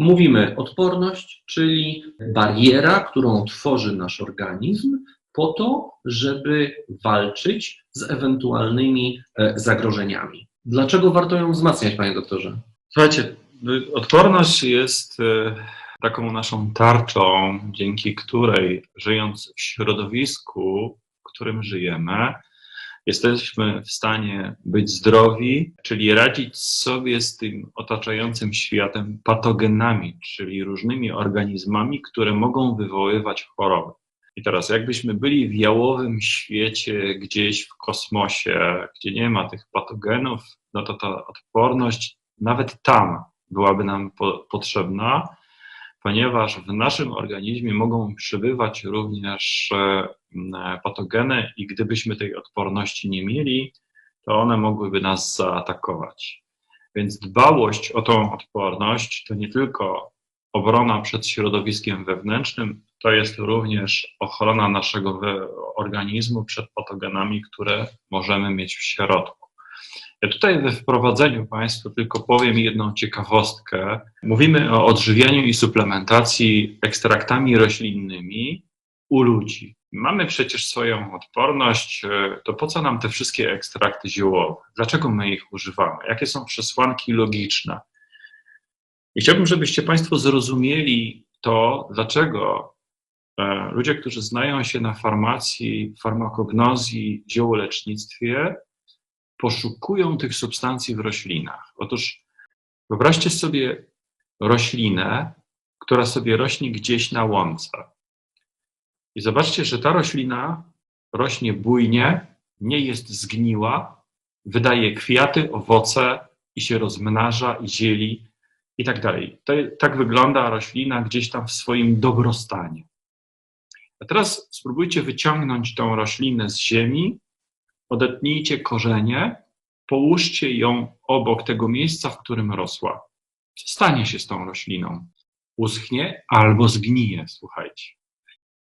Mówimy odporność, czyli bariera, którą tworzy nasz organizm po to, żeby walczyć z ewentualnymi e, zagrożeniami. Dlaczego warto ją wzmacniać, panie doktorze? Słuchajcie, odporność jest e, taką naszą tarczą, dzięki której żyjąc w środowisku, w którym żyjemy, jesteśmy w stanie być zdrowi, czyli radzić sobie z tym otaczającym światem patogenami, czyli różnymi organizmami, które mogą wywoływać choroby. I teraz, jakbyśmy byli w jałowym świecie, gdzieś w kosmosie, gdzie nie ma tych patogenów, no to ta odporność nawet tam byłaby nam po, potrzebna, ponieważ w naszym organizmie mogą przybywać również e, patogeny i gdybyśmy tej odporności nie mieli, to one mogłyby nas zaatakować. Więc dbałość o tą odporność to nie tylko obrona przed środowiskiem wewnętrznym, to jest również ochrona naszego organizmu przed patogenami, które możemy mieć w środku. Ja tutaj we wprowadzeniu Państwu tylko powiem jedną ciekawostkę. Mówimy o odżywianiu i suplementacji ekstraktami roślinnymi u ludzi. Mamy przecież swoją odporność, to po co nam te wszystkie ekstrakty ziołowe? Dlaczego my ich używamy? Jakie są przesłanki logiczne? I chciałbym, żebyście Państwo zrozumieli to, dlaczego e, ludzie, którzy znają się na farmacji, farmakognozji, ziołolecznictwie, poszukują tych substancji w roślinach. Otóż wyobraźcie sobie roślinę, która sobie rośnie gdzieś na łące. I zobaczcie, że ta roślina rośnie bujnie, nie jest zgniła, wydaje kwiaty, owoce i się rozmnaża i zieli i tak dalej. To, tak wygląda roślina gdzieś tam w swoim dobrostanie. A teraz spróbujcie wyciągnąć tą roślinę z ziemi odetnijcie korzenie, połóżcie ją obok tego miejsca, w którym rosła. Co stanie się z tą rośliną? Uschnie albo zgnije, słuchajcie.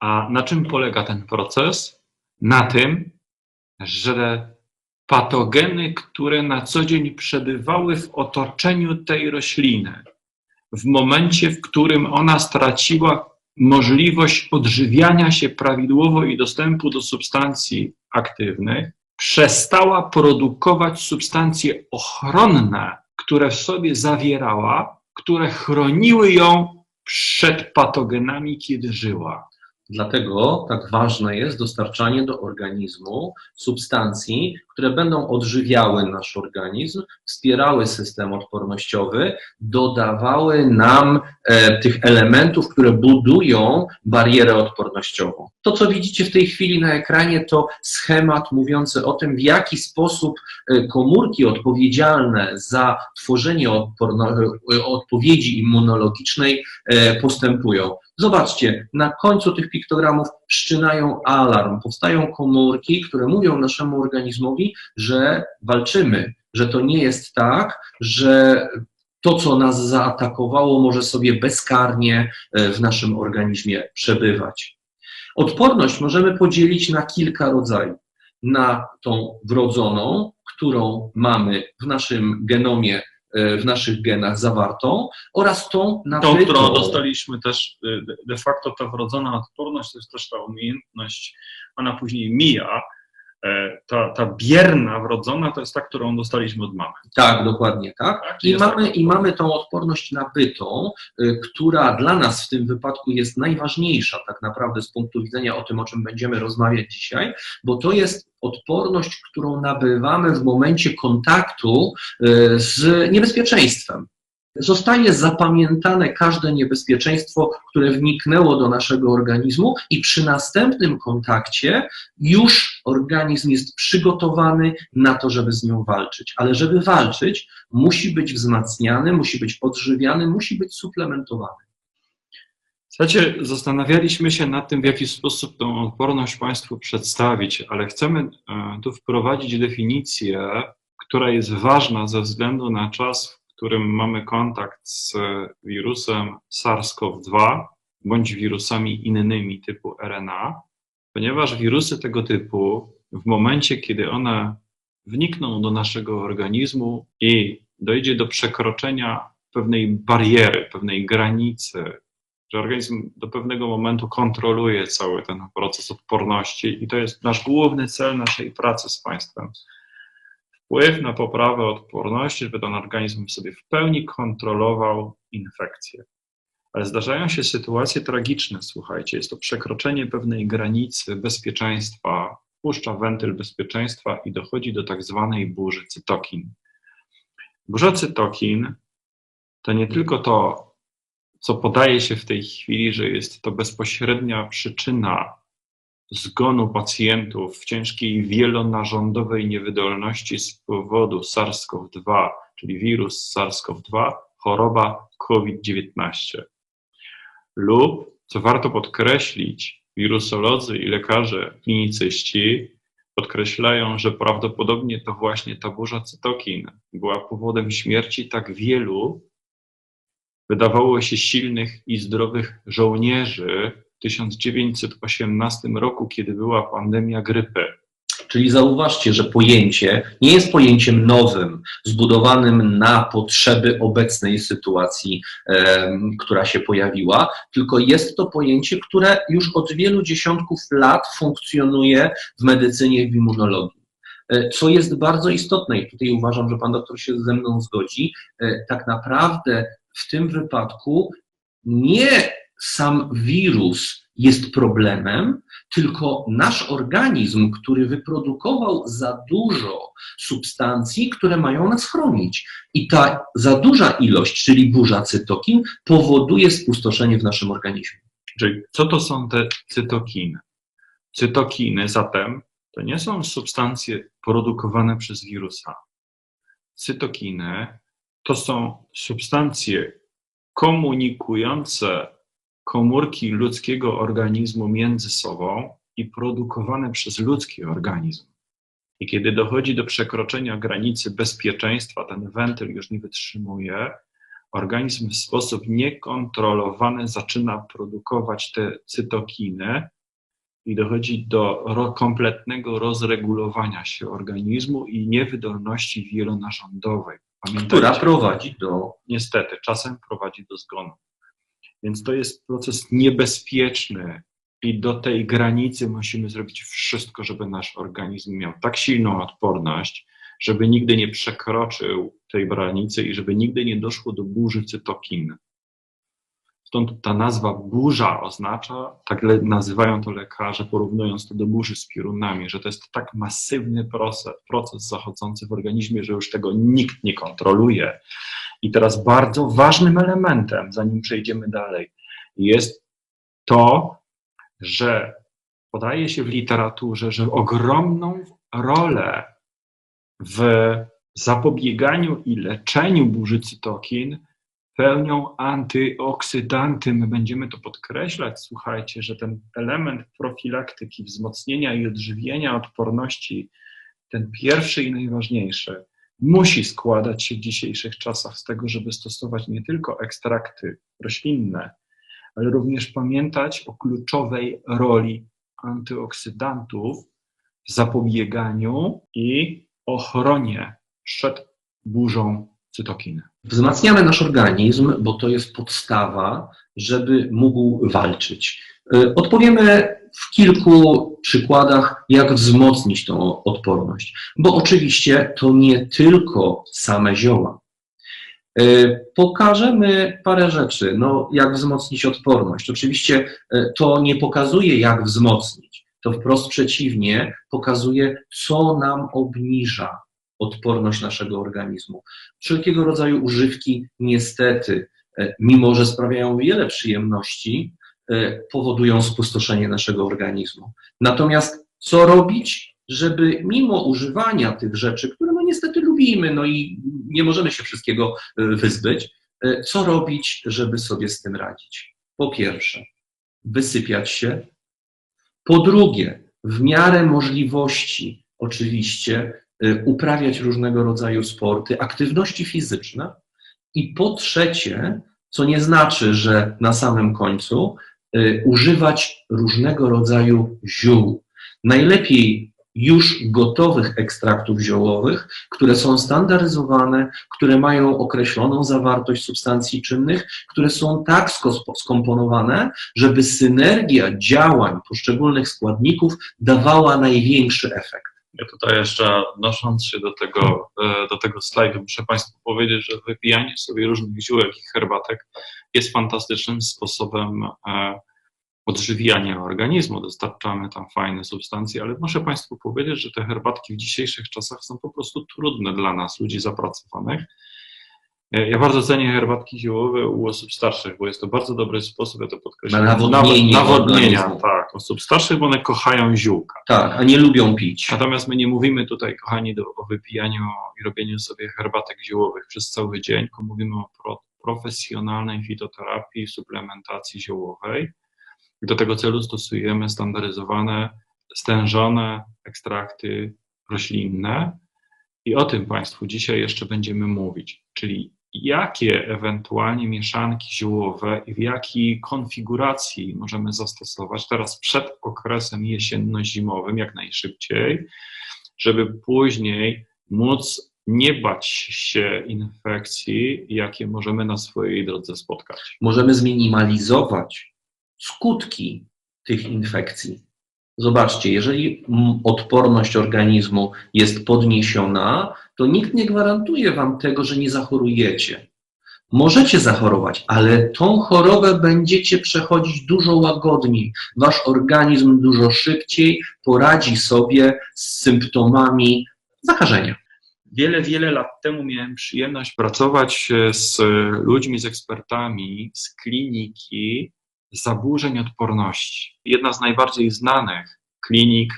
A na czym polega ten proces? Na tym, że patogeny, które na co dzień przebywały w otoczeniu tej rośliny, w momencie, w którym ona straciła możliwość odżywiania się prawidłowo i dostępu do substancji aktywnych, przestała produkować substancje ochronne, które w sobie zawierała, które chroniły ją przed patogenami, kiedy żyła. Dlatego tak ważne jest dostarczanie do organizmu substancji, które będą odżywiały nasz organizm, wspierały system odpornościowy, dodawały nam e, tych elementów, które budują barierę odpornościową. To, co widzicie w tej chwili na ekranie, to schemat mówiący o tym, w jaki sposób e, komórki odpowiedzialne za tworzenie e, odpowiedzi immunologicznej e, postępują. Zobaczcie, na końcu tych piktogramów wszczynają alarm, powstają komórki, które mówią naszemu organizmowi, że walczymy, że to nie jest tak, że to, co nas zaatakowało, może sobie bezkarnie e, w naszym organizmie przebywać. Odporność możemy podzielić na kilka rodzajów. Na tą wrodzoną, którą mamy w naszym genomie w naszych genach zawartą oraz tą nabytą. Tą, którą dostaliśmy też, e, de facto ta wrodzona odporność to jest też ta umiejętność, ona później mija, e, ta, ta bierna, wrodzona, to jest ta, którą dostaliśmy od mamy. Tak, dokładnie tak. tak? I, mamy, I mamy tą odporność nabytą, która dla nas w tym wypadku jest najważniejsza tak naprawdę z punktu widzenia o tym, o czym będziemy rozmawiać dzisiaj, bo to jest odporność, którą nabywamy w momencie kontaktu e, z niebezpieczeństwem. Zostaje zapamiętane każde niebezpieczeństwo, które wniknęło do naszego organizmu, i przy następnym kontakcie już organizm jest przygotowany na to, żeby z nią walczyć. Ale żeby walczyć, musi być wzmacniany, musi być podżywiany, musi być suplementowany. Słuchajcie, zastanawialiśmy się nad tym, w jaki sposób tę odporność Państwu przedstawić, ale chcemy e, tu wprowadzić definicję, która jest ważna ze względu na czas, którym mamy kontakt z wirusem SARS-CoV-2 bądź wirusami innymi typu RNA, ponieważ wirusy tego typu w momencie, kiedy one wnikną do naszego organizmu i dojdzie do przekroczenia pewnej bariery, pewnej granicy, że organizm do pewnego momentu kontroluje cały ten proces odporności i to jest nasz główny cel naszej pracy z Państwem. Wpływ na poprawę odporności, żeby ten organizm sobie w pełni kontrolował infekcję. Ale zdarzają się sytuacje tragiczne, słuchajcie, jest to przekroczenie pewnej granicy bezpieczeństwa, puszcza wentyl bezpieczeństwa i dochodzi do tak zwanej burzy cytokin. Burza cytokin to nie tylko to, co podaje się w tej chwili, że jest to bezpośrednia przyczyna zgonu pacjentów w ciężkiej wielonarządowej niewydolności z powodu SARS-CoV-2, czyli wirus SARS-CoV-2, choroba COVID-19. Lub, co warto podkreślić, wirusolodzy i lekarze klinicyści podkreślają, że prawdopodobnie to właśnie ta burza cytokin była powodem śmierci tak wielu, wydawało się silnych i zdrowych żołnierzy 1918 roku, kiedy była pandemia grypy. Czyli zauważcie, że pojęcie nie jest pojęciem nowym, zbudowanym na potrzeby obecnej sytuacji, która się pojawiła, tylko jest to pojęcie, które już od wielu dziesiątków lat funkcjonuje w medycynie i w immunologii. E, Co jest bardzo istotne, i tutaj uważam, że pan doktor się ze mną zgodzi, e, tak naprawdę w tym wypadku nie sam wirus jest problemem, tylko nasz organizm, który wyprodukował za dużo substancji, które mają nas chronić. I ta za duża ilość, czyli burza cytokin, powoduje spustoszenie w naszym organizmie. Czyli co to są te cytokiny? Cytokiny zatem to nie są substancje produkowane przez wirusa. Cytokiny to są substancje komunikujące komórki ludzkiego organizmu między sobą i produkowane przez ludzki organizm. I kiedy dochodzi do przekroczenia granicy bezpieczeństwa, ten wentyl już nie wytrzymuje, organizm w sposób niekontrolowany zaczyna produkować te cytokiny i dochodzi do kompletnego rozregulowania się organizmu i niewydolności wielonarządowej. Pamiętajcie, Która prowadzi do niestety czasem prowadzi do zgonu. Więc to jest proces niebezpieczny i do tej granicy musimy zrobić wszystko, żeby nasz organizm miał tak silną odporność, żeby nigdy nie przekroczył tej granicy i żeby nigdy nie doszło do burzy cytokin. Stąd ta nazwa burza oznacza, tak nazywają to lekarze, porównując to do burzy z piorunami, że to jest tak masywny proces, proces zachodzący w organizmie, że już tego nikt nie kontroluje. I teraz bardzo ważnym elementem, zanim przejdziemy dalej, jest to, że podaje się w literaturze, że ogromną rolę w zapobieganiu i leczeniu burzy cytokin pełnią antyoksydanty. My będziemy to podkreślać, słuchajcie, że ten element profilaktyki, wzmocnienia i odżywienia odporności, ten pierwszy i najważniejszy, musi składać się w dzisiejszych czasach z tego, żeby stosować nie tylko ekstrakty roślinne, ale również pamiętać o kluczowej roli antyoksydantów w zapobieganiu i ochronie przed burzą cytokiny. Wzmacniamy nasz organizm, bo to jest podstawa, żeby mógł walczyć. Y, Odpowiemy w kilku przykładach, jak wzmocnić tą odporność, bo oczywiście to nie tylko same zioła. Y, Pokażemy parę rzeczy, no, jak wzmocnić odporność. Oczywiście y, to nie pokazuje, jak wzmocnić, to wprost przeciwnie, pokazuje, co nam obniża odporność naszego organizmu. Wszelkiego rodzaju używki, niestety, e, mimo że sprawiają wiele przyjemności, e, powodują spustoszenie naszego organizmu. Natomiast co robić, żeby mimo używania tych rzeczy, które no niestety lubimy, no i nie możemy się wszystkiego e, wyzbyć, e, co robić, żeby sobie z tym radzić? Po pierwsze, wysypiać się. Po drugie, w miarę możliwości, oczywiście, y, uprawiać różnego rodzaju sporty, aktywności fizyczne. I po trzecie, co nie znaczy, że na samym końcu, y, używać różnego rodzaju ziół. Najlepiej już gotowych ekstraktów ziołowych, które są standaryzowane, które mają określoną zawartość substancji czynnych, które są tak skomponowane, żeby synergia działań poszczególnych składników dawała największy efekt. Ja tutaj jeszcze odnosząc się do tego, e, do tego slajdu, muszę Państwu powiedzieć, że wypijanie sobie różnych ziółek i herbatek jest fantastycznym sposobem e, odżywiania organizmu. Dostarczamy tam fajne substancje, ale muszę Państwu powiedzieć, że te herbatki w dzisiejszych czasach są po prostu trudne dla nas, ludzi zapracowanych. E, Ja bardzo cenię herbatki ziołowe u osób starszych, bo jest to bardzo dobry sposób, ja to podkreślam, Na nawodnienie nawodnienia, tak, osób starszych, bo one kochają ziółka. Tak, a nie lubią pić. Natomiast my nie mówimy tutaj, kochani, do, o wypijaniu i robieniu sobie herbatek ziołowych przez cały dzień, tylko mówimy o pro, profesjonalnej fitoterapii, suplementacji ziołowej. Do tego celu stosujemy standaryzowane, stężone ekstrakty roślinne. I o tym Państwu dzisiaj jeszcze będziemy mówić, czyli jakie ewentualnie mieszanki ziołowe i w jakiej konfiguracji możemy zastosować teraz przed okresem jesienno-zimowym jak najszybciej, żeby później móc nie bać się infekcji, jakie możemy na swojej drodze spotkać. Możemy zminimalizować skutki tych infekcji. Zobaczcie, jeżeli odporność organizmu jest podniesiona, to nikt nie gwarantuje Wam tego, że nie zachorujecie. Możecie zachorować, ale tą chorobę będziecie przechodzić dużo łagodniej. Wasz organizm dużo szybciej poradzi sobie z symptomami zakażenia. Wiele, wiele lat temu miałem przyjemność pracować e, z ludźmi, z ekspertami z kliniki zaburzeń odporności. Jedna z najbardziej znanych klinik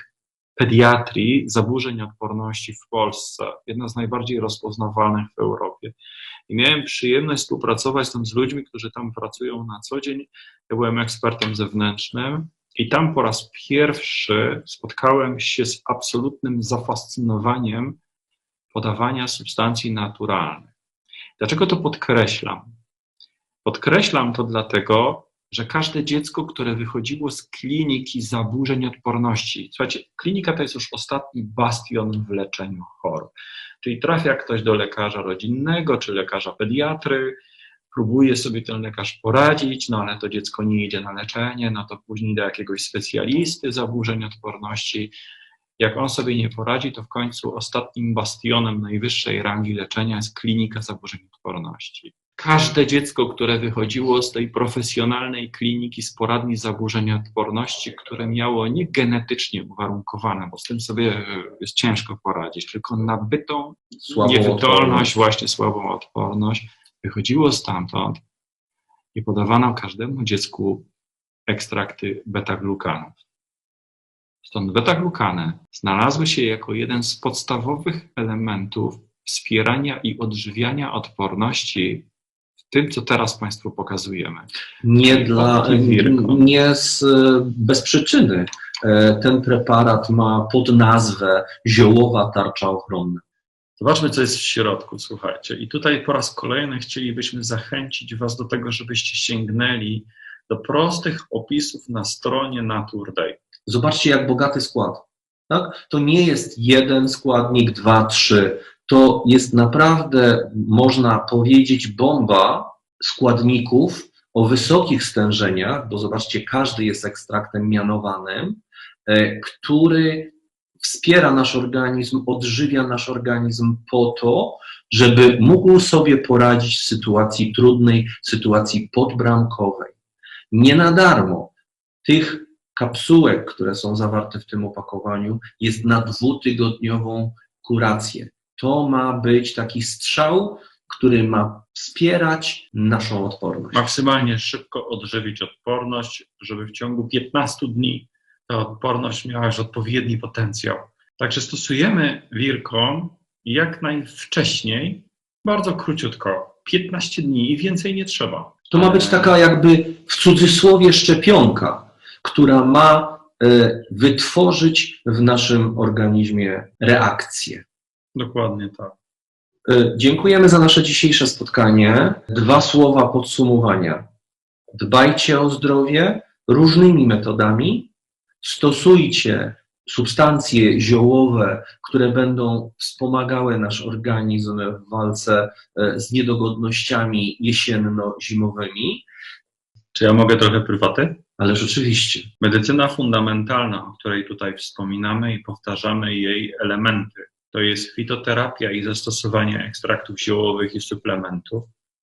pediatrii zaburzeń odporności w Polsce, jedna z najbardziej rozpoznawalnych w Europie. I miałem przyjemność współpracować tam z ludźmi, którzy tam pracują na co dzień. Ja byłem ekspertem zewnętrznym i tam po raz pierwszy spotkałem się z absolutnym zafascynowaniem podawania substancji naturalnych. Dlaczego to podkreślam? Podkreślam to dlatego, że każde dziecko, które wychodziło z kliniki zaburzeń odporności, słuchajcie, klinika to jest już ostatni bastion w leczeniu chorób. Czyli trafia ktoś do lekarza rodzinnego czy lekarza pediatry, próbuje sobie ten lekarz poradzić, no ale to dziecko nie idzie na leczenie, no to później do jakiegoś specjalisty zaburzeń odporności. Jak on sobie nie poradzi, to w końcu ostatnim bastionem najwyższej rangi leczenia jest klinika zaburzeń odporności. Każde dziecko, które wychodziło z tej profesjonalnej kliniki z poradni zaburzeń odporności, które miało nie genetycznie uwarunkowane, bo z tym sobie jest ciężko poradzić, tylko nabytą Słabą niewydolność, odporność. właśnie słabą odporność, wychodziło stamtąd i podawano każdemu dziecku ekstrakty beta-glukanów. Stąd beta-glukany znalazły się jako jeden z podstawowych elementów wspierania i odżywiania odporności tym, co teraz Państwu pokazujemy. Nie, dla, nie z, bez przyczyny. E, Ten preparat ma podnazwę ziołowa tarcza ochronna. Zobaczmy, co jest w środku, słuchajcie. I tutaj po raz kolejny chcielibyśmy zachęcić Was do tego, żebyście sięgnęli do prostych opisów na stronie Naturday. Zobaczcie, jak bogaty skład. Tak? To nie jest jeden składnik, dwa, trzy. To jest naprawdę, można powiedzieć, bomba składników o wysokich stężeniach, bo zobaczcie, każdy jest ekstraktem mianowanym, e, który wspiera nasz organizm, odżywia nasz organizm po to, żeby mógł sobie poradzić w sytuacji trudnej, sytuacji podbramkowej. Nie na darmo tych kapsułek, które są zawarte w tym opakowaniu, jest na dwutygodniową kurację. To ma być taki strzał, który ma wspierać naszą odporność. Maksymalnie szybko odżywić odporność, żeby w ciągu 15 dni ta odporność miała już odpowiedni potencjał. Także stosujemy Wirkom jak najwcześniej, bardzo króciutko, 15 dni i więcej nie trzeba. To ma być taka jakby w cudzysłowie szczepionka, która ma e, wytworzyć w naszym organizmie reakcję. Dokładnie tak. E, Dziękujemy za nasze dzisiejsze spotkanie. Dwa słowa podsumowania. Dbajcie o zdrowie różnymi metodami, stosujcie substancje ziołowe, które będą wspomagały nasz organizm w walce e, z niedogodnościami jesienno-zimowymi. Czy ja mogę trochę prywaty? Ale rzeczywiście, Medycyna fundamentalna, o której tutaj wspominamy i powtarzamy jej elementy, to jest fitoterapia i zastosowanie ekstraktów ziołowych i suplementów,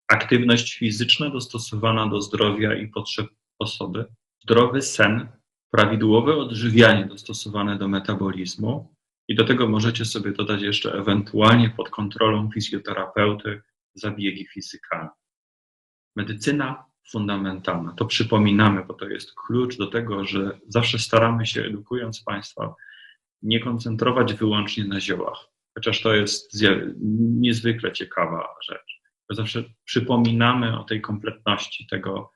aktywność fizyczna dostosowana do zdrowia i potrzeb osoby, zdrowy sen, prawidłowe odżywianie dostosowane do metabolizmu i do tego możecie sobie dodać jeszcze ewentualnie pod kontrolą fizjoterapeuty zabiegi fizykalne. Medycyna fundamentalna. To przypominamy, bo to jest klucz do tego, że zawsze staramy się, edukując Państwa, nie koncentrować wyłącznie na ziołach, chociaż to jest niezwykle ciekawa rzecz. Zawsze przypominamy o tej kompletności tego,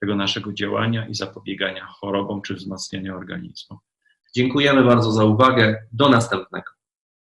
tego naszego działania i zapobiegania chorobom czy wzmacniania organizmu. dziękujemy bardzo za uwagę. Do następnego.